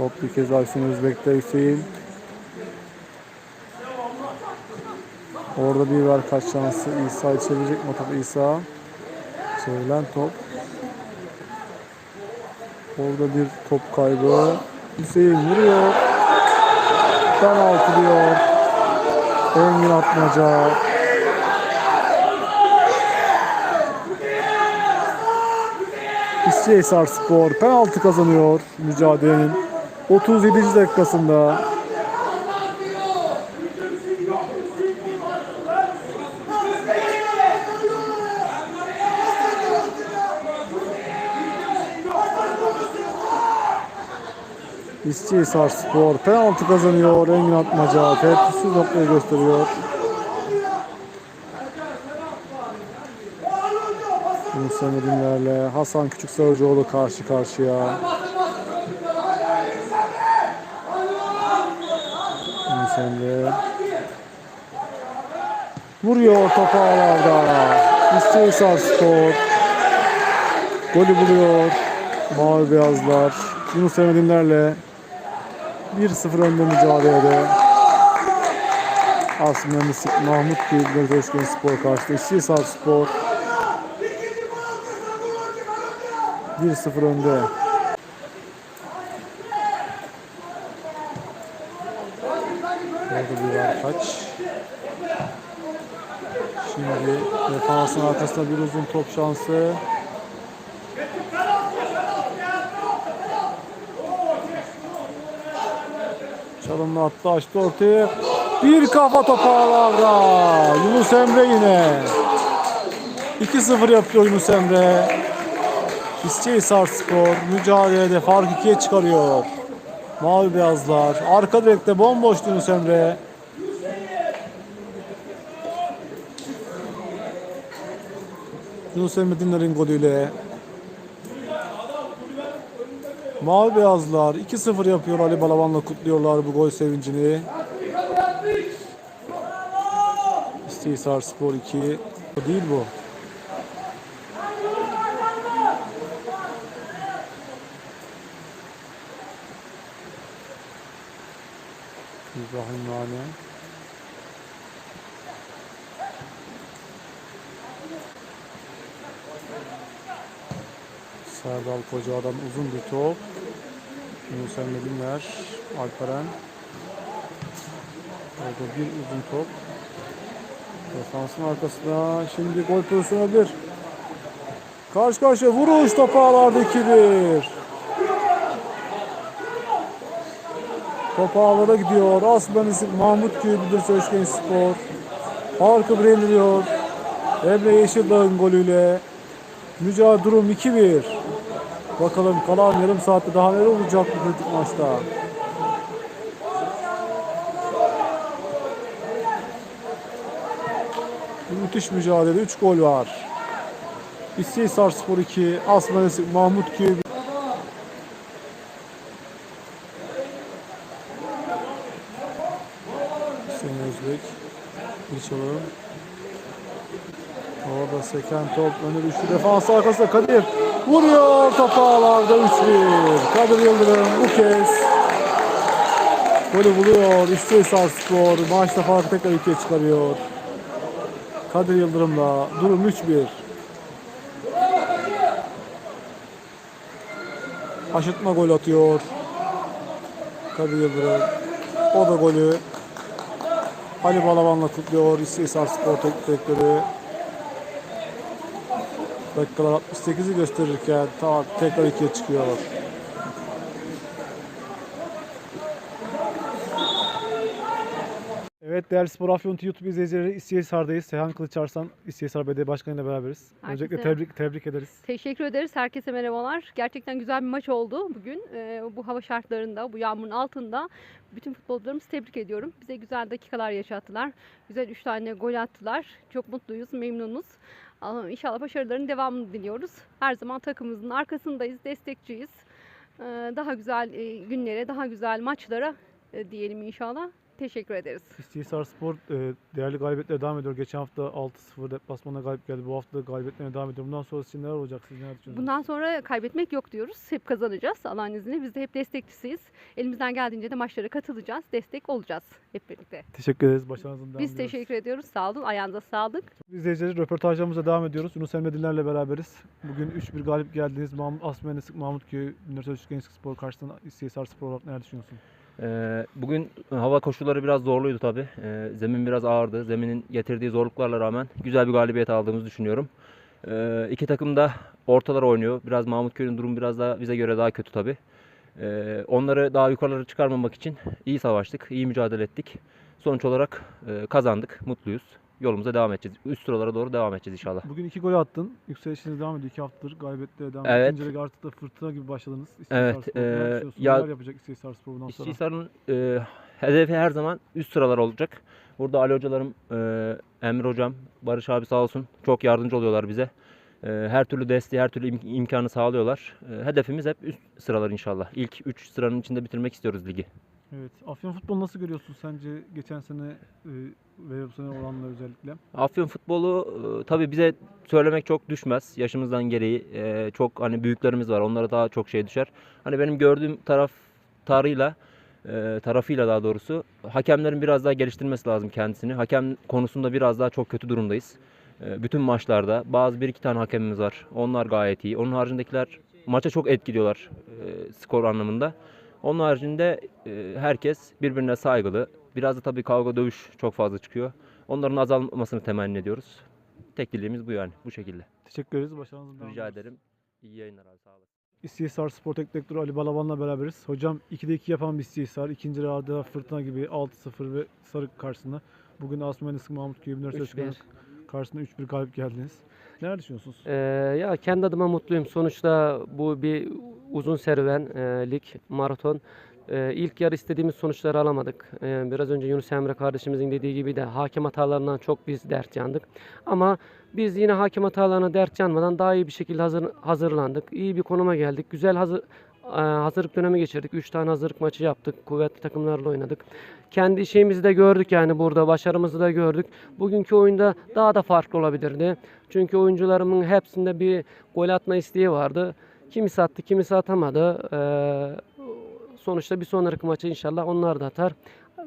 Top bir kez Hüseyin Özbek'te Hüseyin. Orada bir var kaç şansı. İsa çevirecek mi o topu İsa? Çevrilen top. Orada bir top kaybı. Hüseyin vuruyor. Penaltı diyor. Engin Atmaca. İskehisar Spor penaltı kazanıyor mücadelenin 37. dakikasında. İskehisar Spor penaltı kazanıyor. Engin Atmaca tehdütsüz noktayı gösteriyor. Yunus Emre'lerle Hasan Küçük Sarıcıoğlu karşı karşıya. Emre. Vuruyor topu ağlarda. İskehisar Spor. Golü buluyor. Mavi Beyazlar. Yunus Emre'lerle 1-0 önde mücadelede. Mühendislik Mahmut Gülgöz Özgen Spor karşısında İskehisar Spor 1-0 önde. Orada bir var kaç. Şimdi defansın arkasında bir uzun top şansı. Çalımla attı açtı ortaya. Bir kafa topu ağlarda. Yunus Emre yine. 2-0 yapıyor Yunus Emre. İskehisar Spor mücadelede fark ikiye çıkarıyor. Mavi beyazlar. Arka direkte bomboş Yunus Emre. Yunus Emre Dinler'in golüyle. Mavi beyazlar 2-0 yapıyor Ali Balaban'la kutluyorlar bu gol sevincini. İskehisar Spor 2. O değil bu. İbrahim Nane. Serdal Koca'dan uzun bir top. Yunus Emre Binler, Alperen. Orada bir uzun top. Defansın arkasına şimdi gol pozisyonu olabilir. Karşı karşıya vuruş topu ağlarda 2-1. Top ağlara gidiyor. Aslan isim Mahmut Köy Bildirse Özgen Spor. Farkı bir indiriyor. Emre Yeşildağ'ın golüyle. Mücadele durum 2-1. Bakalım kalan yarım saatte daha neler olacak bu kritik maçta. Müthiş mücadele. 3 gol var. İstisar Spor 2, Aslan isim Mahmut Köy Hüseyin Özbek. Bir çalım. Orada seken top önü düştü. Defans arkasında Kadir. Vuruyor top ağlarda 3-1. Kadir Yıldırım bu kez golü buluyor. İstihisar Spor maçta farkı tekrar ikiye çıkarıyor. Kadir Yıldırım'la durum 3-1. Aşırtma gol atıyor. Kadir Yıldırım. O da golü Ali Balaban'la kutluyor İstihisar Spor Teknik Direktörü. Dakikalar 68'i gösterirken ta tekrar ikiye çıkıyor. Evet değerli Spor Afyon YouTube izleyicileri İstihisar'dayız. Seyhan Kılıçarslan İstihisar Belediye Başkanı ile beraberiz. Öncelikle Herkese- tebrik, tebrik ederiz. Teşekkür ederiz. Herkese merhabalar. Gerçekten güzel bir maç oldu bugün. Ee, bu hava şartlarında, bu yağmurun altında bütün futbolcularımızı tebrik ediyorum. Bize güzel dakikalar yaşattılar. Güzel 3 tane gol attılar. Çok mutluyuz, memnunuz. İnşallah başarıların devamını diliyoruz. Her zaman takımımızın arkasındayız, destekçiyiz. Ee, Daha güzel e, günlere, daha güzel maçlara e, diyelim inşallah. Teşekkür ederiz. İstihisar Spor e, değerli galibiyetlere devam ediyor. Geçen hafta 6-0 deplasmana galip geldi. Bu hafta da galibiyetlerine devam ediyor. Bundan sonrası için neler olacak? Siz neler düşünüyorsunuz? Bundan sonra kaybetmek yok diyoruz. Hep kazanacağız Allah'ın izniyle. Biz de hep destekçisiyiz. Elimizden geldiğince de maçlara katılacağız. Destek olacağız hep birlikte. Teşekkür ederiz. Başarınızın devamı Biz diliyoruz. teşekkür ediyoruz. Sağ olun. Ayağınıza sağlık. İzleyicileri röportajlarımıza devam ediyoruz. Yunus Emre Dinler'le beraberiz. Bugün 3-1 galip geldiniz. Mahmut Asmen'e sık Mahmutköy Üniversitesi Gençlik Spor karşısında İstihisar Spor olarak neler düşünüyorsun? Ee, Bugün hava koşulları biraz zorluydu tabii. Ee, Zemin biraz ağırdı. Zeminin getirdiği zorluklarla rağmen güzel bir galibiyet aldığımızı düşünüyorum. Ee, İki takım da ortalar oynuyor. Biraz Mahmutköy'ün durumu biraz daha bize göre daha kötü tabii. Ee, Onları daha yukarılara çıkarmamak için iyi savaştık, iyi mücadele ettik. Sonuç olarak e, kazandık, mutluyuz. Yolumuza devam edeceğiz. Üst sıralara doğru devam edeceğiz inşallah. Bugün iki gol attın. Yükselişiniz devam ediyor. İki haftadır galibiyetlere devam Evet. İkinci artık da fırtına gibi başladınız. İstihisar Evet, e, düşünüyorsun? ya- Neler yapacak İstihisar Spor bundan sonra? İstihisar'ın e, hedefi her zaman üst sıralar olacak. Burada Ali hocalarım, e, Emre hocam, Barış abi sağ olsun çok yardımcı oluyorlar bize. E, her türlü desteği, her türlü im- imkanı sağlıyorlar. E, hedefimiz hep üst sıralar inşallah. İlk 3 sıranın içinde bitirmek istiyoruz ligi. Evet. Afyon futbolu nasıl görüyorsun sence geçen sene e, ve bu özellikle? Afyon futbolu e, tabii bize söylemek çok düşmez. Yaşımızdan gereği e, çok hani büyüklerimiz var. Onlara daha çok şey düşer. Hani benim gördüğüm taraf tarıyla e, tarafıyla daha doğrusu hakemlerin biraz daha geliştirmesi lazım kendisini. Hakem konusunda biraz daha çok kötü durumdayız. E, bütün maçlarda bazı bir iki tane hakemimiz var. Onlar gayet iyi. Onun haricindekiler maça çok etkiliyorlar e, skor anlamında. Onun haricinde herkes birbirine saygılı. Biraz da tabii kavga dövüş çok fazla çıkıyor. Onların azalmasını temenni ediyoruz. Tek dileğimiz bu yani. Bu şekilde. Teşekkür ederiz. Başarınızın devamı Rica diliyoruz. ederim. İyi yayınlar abi. Sağ olasın. İstihisar Spor Teknik Direktörü Ali Balaban'la beraberiz. Hocam 2'de 2 yapan bir İstihisar. İkinci yarıda fırtına gibi 6-0 ve Sarık karşısında. Bugün Asmen Isı Mahmutköy Üniversitesi 3-1. karşısında 3-1 galip geldiniz. Neler düşünüyorsunuz? Ee, ya kendi adıma mutluyum. Sonuçta bu bir uzun serüven, e, lig, maraton. E, ilk yarı istediğimiz sonuçları alamadık. E, biraz önce Yunus Emre kardeşimizin dediği gibi de hakem hatalarından çok biz dert yandık. Ama biz yine hakem hatalarına dert yanmadan daha iyi bir şekilde hazır, hazırlandık. İyi bir konuma geldik. Güzel hazır, e, hazırlık dönemi geçirdik. 3 tane hazırlık maçı yaptık. Kuvvetli takımlarla oynadık. Kendi şeyimizi de gördük yani burada. Başarımızı da gördük. Bugünkü oyunda daha da farklı olabilirdi. Çünkü oyuncularımın hepsinde bir gol atma isteği vardı. Kimisi attı, kimisi atamadı. Ee, sonuçta bir sonraki maça inşallah onlar da atar.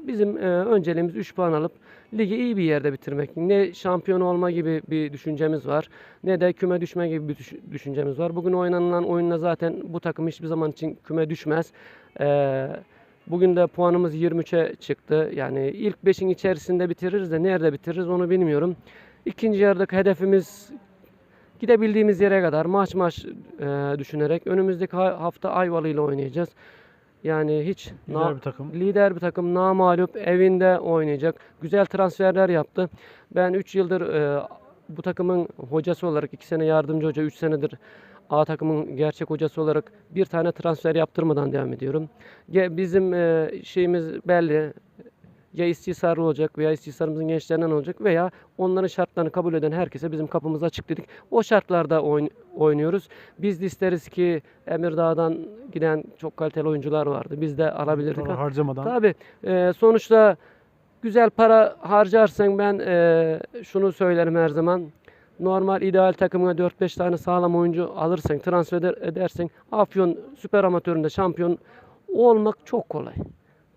Bizim e, önceliğimiz 3 puan alıp ligi iyi bir yerde bitirmek. Ne şampiyon olma gibi bir düşüncemiz var, ne de küme düşme gibi bir düş- düşüncemiz var. Bugün oynanılan oyunla zaten bu takım hiçbir zaman için küme düşmez. Ee, Bugün de puanımız 23'e çıktı. Yani ilk 5'in içerisinde bitiririz de nerede bitiririz onu bilmiyorum. İkinci yarıdaki hedefimiz gidebildiğimiz yere kadar maç maç e, düşünerek önümüzdeki ha- hafta Ayvalı ile oynayacağız. Yani hiç Lider bir takım. lider bir takım namalup evinde oynayacak. Güzel transferler yaptı. Ben 3 yıldır e, bu takımın hocası olarak 2 sene yardımcı hoca 3 senedir A takımın gerçek hocası olarak bir tane transfer yaptırmadan devam ediyorum. Bizim e, şeyimiz belli. Ya istisarlı olacak veya istisarımızın gençlerinden olacak veya onların şartlarını kabul eden herkese bizim kapımız açık dedik. O şartlarda oyn- oynuyoruz. Biz de isteriz ki Emirdağ'dan giden çok kaliteli oyuncular vardı. Biz de alabilirdik. Para harcamadan. Tabii. e, sonuçta güzel para harcarsan ben e, şunu söylerim her zaman. Normal ideal takımına 4-5 tane sağlam oyuncu alırsan, transfer eder- edersen Afyon süper amatöründe şampiyon olmak çok kolay.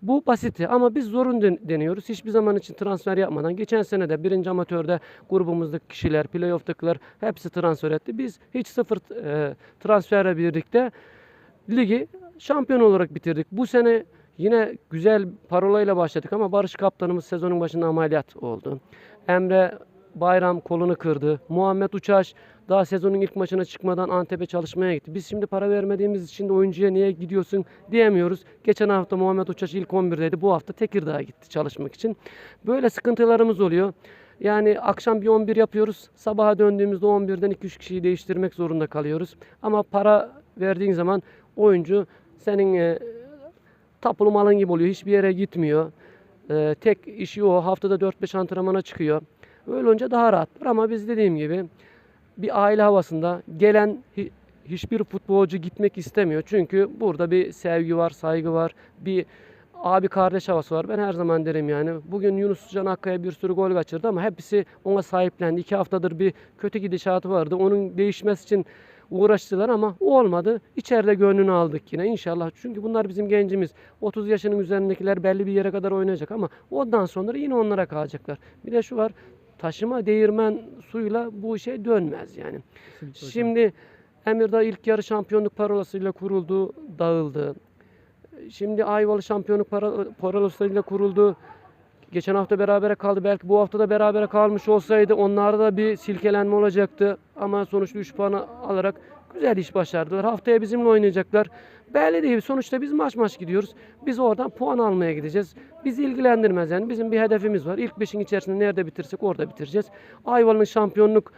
Bu basiti ama biz zorun den- deniyoruz. Hiçbir zaman için transfer yapmadan. Geçen sene de birinci amatörde grubumuzdaki kişiler, playoff'takiler hepsi transfer etti. Biz hiç sıfır e, transferle birlikte ligi şampiyon olarak bitirdik. Bu sene yine güzel parolayla başladık ama Barış kaptanımız sezonun başında ameliyat oldu. Emre Bayram kolunu kırdı. Muhammed Uçaş daha sezonun ilk maçına çıkmadan Antep'e çalışmaya gitti. Biz şimdi para vermediğimiz için de oyuncuya niye gidiyorsun diyemiyoruz. Geçen hafta Muhammed Uçaş ilk 11'deydi. Bu hafta Tekirdağ'a gitti çalışmak için. Böyle sıkıntılarımız oluyor. Yani akşam bir 11 yapıyoruz. Sabaha döndüğümüzde 11'den 2-3 kişiyi değiştirmek zorunda kalıyoruz. Ama para verdiğin zaman oyuncu senin e, tapulu malın gibi oluyor. Hiçbir yere gitmiyor. E, tek işi o. Haftada 4-5 antrenmana çıkıyor. Öyle olunca daha rahat. Ama biz dediğim gibi bir aile havasında gelen hi- hiçbir futbolcu gitmek istemiyor. Çünkü burada bir sevgi var, saygı var. Bir abi kardeş havası var. Ben her zaman derim yani. Bugün Yunus Can Akkaya bir sürü gol kaçırdı ama hepsi ona sahiplendi. İki haftadır bir kötü gidişatı vardı. Onun değişmesi için uğraştılar ama o olmadı. İçeride gönlünü aldık yine inşallah. Çünkü bunlar bizim gencimiz. 30 yaşının üzerindekiler belli bir yere kadar oynayacak ama ondan sonra yine onlara kalacaklar. Bir de şu var. Taşıma değirmen suyla bu şey dönmez yani. Şimdi Emirdağ ilk yarı şampiyonluk parolasıyla kuruldu, dağıldı. Şimdi Ayvalı şampiyonluk para- parolasıyla kuruldu. Geçen hafta berabere kaldı. Belki bu hafta da berabere kalmış olsaydı onlarda da bir silkelenme olacaktı. Ama sonuçta 3 puanı alarak güzel iş başardılar. Haftaya bizimle oynayacaklar. Belli değil. Sonuçta biz maç maç gidiyoruz. Biz oradan puan almaya gideceğiz. Bizi ilgilendirmez yani. Bizim bir hedefimiz var. İlk 5'in içerisinde nerede bitirsek orada bitireceğiz. Ayvalı'nın şampiyonluk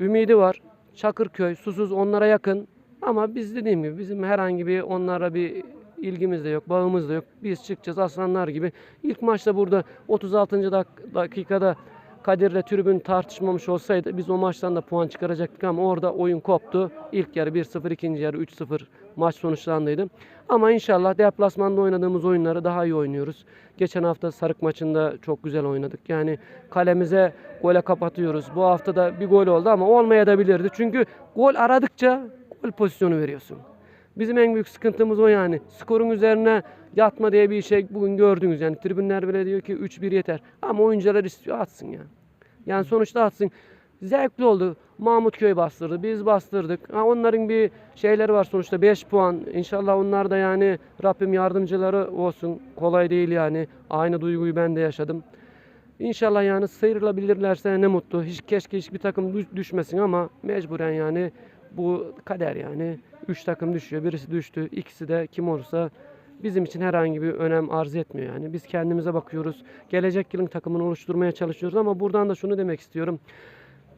ümidi var. Çakırköy, Susuz onlara yakın. Ama biz dediğim gibi bizim herhangi bir onlara bir ilgimiz de yok, bağımız da yok. Biz çıkacağız aslanlar gibi. İlk maçta burada 36. dak- dakikada Kadir'le tribün tartışmamış olsaydı biz o maçtan da puan çıkaracaktık ama orada oyun koptu. İlk yarı 1-0, ikinci yarı 3-0 maç sonuçlandıydı. Ama inşallah deplasmanda oynadığımız oyunları daha iyi oynuyoruz. Geçen hafta Sarık maçında çok güzel oynadık. Yani kalemize gole kapatıyoruz. Bu hafta da bir gol oldu ama olmayabilirdi. Çünkü gol aradıkça gol pozisyonu veriyorsun. Bizim en büyük sıkıntımız o yani. Skorun üzerine yatma diye bir şey bugün gördünüz yani. Tribünler bile diyor ki 3-1 yeter. Ama oyuncular istiyor atsın ya. Yani sonuçta atsın. Zevkli oldu. Mahmut Köy bastırdı. Biz bastırdık. Ha, onların bir şeyleri var sonuçta 5 puan. İnşallah onlar da yani Rabbim yardımcıları olsun. Kolay değil yani. Aynı duyguyu ben de yaşadım. İnşallah yani sıyrılabilirlerse ne mutlu. Hiç keşke hiçbir takım düş- düşmesin ama mecburen yani bu kader yani. Üç takım düşüyor. Birisi düştü. İkisi de kim olursa bizim için herhangi bir önem arz etmiyor yani. Biz kendimize bakıyoruz. Gelecek yılın takımını oluşturmaya çalışıyoruz ama buradan da şunu demek istiyorum.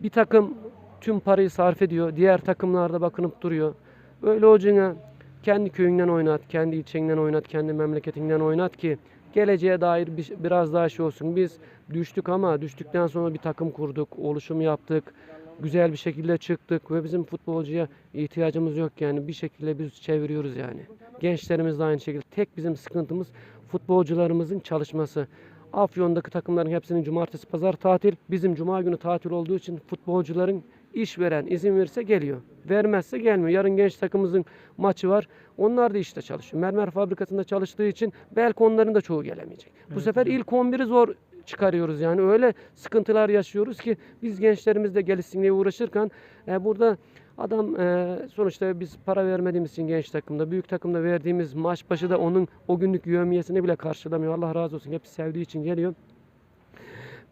Bir takım tüm parayı sarf ediyor. Diğer takımlarda bakınıp duruyor. Öyle olacağına kendi köyünden oynat, kendi ilçenden oynat, kendi memleketinden oynat ki geleceğe dair bir, biraz daha şey olsun. Biz düştük ama düştükten sonra bir takım kurduk, oluşum yaptık. Güzel bir şekilde çıktık ve bizim futbolcuya ihtiyacımız yok yani bir şekilde biz çeviriyoruz yani. Gençlerimiz de aynı şekilde. Tek bizim sıkıntımız futbolcularımızın çalışması. Afyon'daki takımların hepsinin cumartesi pazar tatil. Bizim cuma günü tatil olduğu için futbolcuların işveren izin verirse geliyor. Vermezse gelmiyor. Yarın genç takımımızın maçı var. Onlar da işte çalışıyor. Mermer fabrikasında çalıştığı için belki onların da çoğu gelemeyecek. Bu sefer ilk 11'i zor çıkarıyoruz yani öyle sıkıntılar yaşıyoruz ki biz gençlerimiz de gelişsin diye uğraşırken e, burada adam e, sonuçta biz para vermediğimiz için genç takımda büyük takımda verdiğimiz maç başı da onun o günlük yövmiyesini bile karşılamıyor. Allah razı olsun hep sevdiği için geliyor.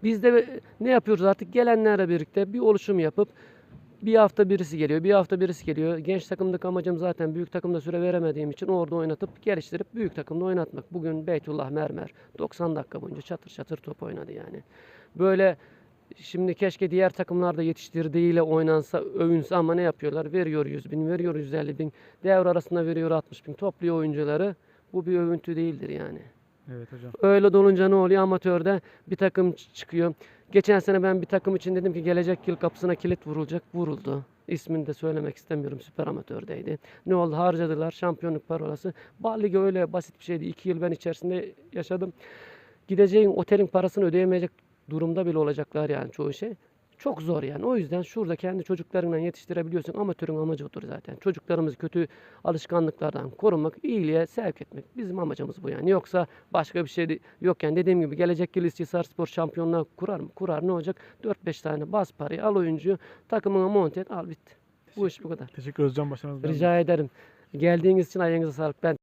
Biz de ne yapıyoruz artık gelenlerle birlikte bir oluşum yapıp bir hafta birisi geliyor, bir hafta birisi geliyor. Genç takımdaki amacım zaten büyük takımda süre veremediğim için orada oynatıp geliştirip büyük takımda oynatmak. Bugün Beytullah Mermer 90 dakika boyunca çatır çatır top oynadı yani. Böyle şimdi keşke diğer takımlarda yetiştirdiğiyle oynansa, övünse ama ne yapıyorlar? Veriyor 100 bin, veriyor 150 bin, devre arasında veriyor 60 bin, topluyor oyuncuları. Bu bir övüntü değildir yani. Evet hocam. Öyle dolunca ne oluyor? Amatörde bir takım çıkıyor. Geçen sene ben bir takım için dedim ki gelecek yıl kapısına kilit vurulacak. Vuruldu. İsmini de söylemek istemiyorum. Süper amatördeydi. Ne oldu? Harcadılar. Şampiyonluk parolası. Bal öyle basit bir şeydi. İki yıl ben içerisinde yaşadım. Gideceğin otelin parasını ödeyemeyecek durumda bile olacaklar yani çoğu şey. Çok zor yani. O yüzden şurada kendi çocuklarından yetiştirebiliyorsun. Amatörün amacı odur zaten. Çocuklarımızı kötü alışkanlıklardan korumak, iyiliğe sevk etmek. Bizim amacımız bu yani. Yoksa başka bir şey de- yok yani. Dediğim gibi gelecek yıl İstihisar Spor şampiyonluğa kurar mı? Kurar. Ne olacak? 4-5 tane bas parayı al oyuncuyu. Takımına monte et. Al bitti. Bu iş bu kadar. Teşekkür hocam. Başarınız. Rica ederim. Geldiğiniz için ayağınıza sağlık. Ben